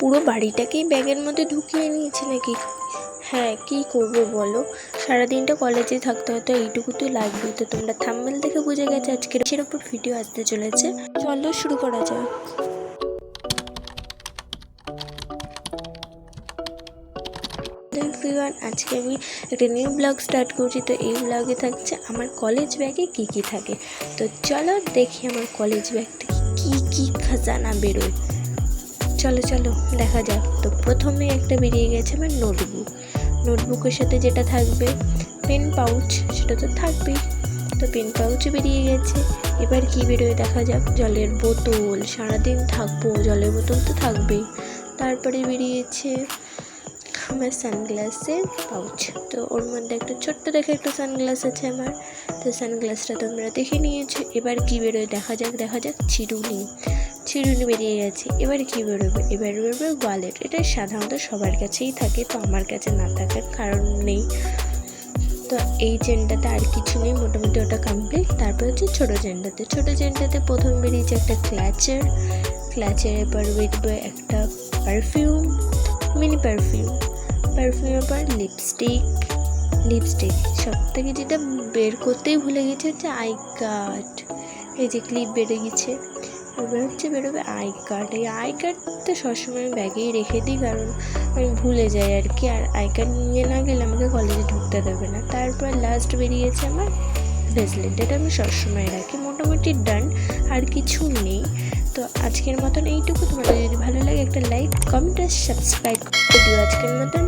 পুরো বাড়িটাকেই ব্যাগের মধ্যে ঢুকিয়ে নিয়েছে নাকি? হ্যাঁ কী করব বলো? সারাদিনটা কলেজে থাকতে হয়তো এইটুকু তো লাগবে তো তোমরা থাম্বেল দেখে বুঝে গেছে আজকের সের ভিডিও আসতে চলেছে। চলো শুরু করা যাক। আজকে আমি একটা নিউ ব্লগ স্টার্ট করছি। তো এই ব্লগে থাকছে আমার কলেজ ব্যাগে কি কি থাকে। তো চলো দেখি আমার কলেজ ব্যাগ থেকে কী কী খাজানা বেরোয়। চলো চলো, দেখা যাক। তো প্রথমে একটা বেরিয়ে গেছে আমার নোটবুক নোটবুকের সাথে যেটা থাকবে পেন পাউচ সেটা তো থাকবেই। তো পেন পাউচও বেরিয়ে গেছে। এবার কি বেরোয় দেখা যাক। জলের বোতল, সারাদিন থাকব, জলের বোতল তো থাকবেই। তারপরে বেরিয়েছে আমার সানগ্লাসের পাউচ তো ওর মধ্যে একটা ছোট্ট দেখে একটা সানগ্লাস আছে আমার। তো সানগ্লাসটা তোমরা দেখে নিয়েছো। এবার কি বেরোয় দেখা যাক দেখা যাক। চিরুনি চিরুনি বেরিয়ে গেছে। এবার কি বেরোবে? এবার বেরোবে ওয়ালেট এটা সাধারণত সবার কাছেই থাকে, তো আমার কাছে না থাকার কারণ নেই। তো এই চেনটাতে আর কিছু নেই, মোটামুটি ওটা কমপ্লিট তারপর হচ্ছে ছোটো চেনটাতে ছোটো চেনটাতে প্রথম বেরিয়েছে একটা ক্ল্যাচের ক্ল্যাচের এবার বেরোবে একটা পারফিউম মিনি পারফিউম পারফিউমের পর লিপস্টিক লিপস্টিক সব থেকে যেটা বের করতেই ভুলে গেছে হচ্ছে আই কার্ড এই যে ক্লিপ বেড়ে গেছে। এবার হচ্ছে বেরোবে আই কার্ড। এই আই কার্ড তো সবসময় আমি ব্যাগেই রেখে দিই, কারণ আমি ভুলে যাই আর কি। আর আই কার্ড নিয়ে না গেলে আমাকে কলেজে ঢুকতে দেবে না। তারপর লাস্ট বেরিয়েছে আমার ব্রেসলেট এটা আমি সবসময় রাখি। মোটামুটি ডান আর কিছু নেই। তো আজকের মতন এইটুকু। তোমাদের যদি ভালো লাগে একটা লাইক কমেন্ট আর সাবস্ক্রাইব করে দিও। আজকের মতন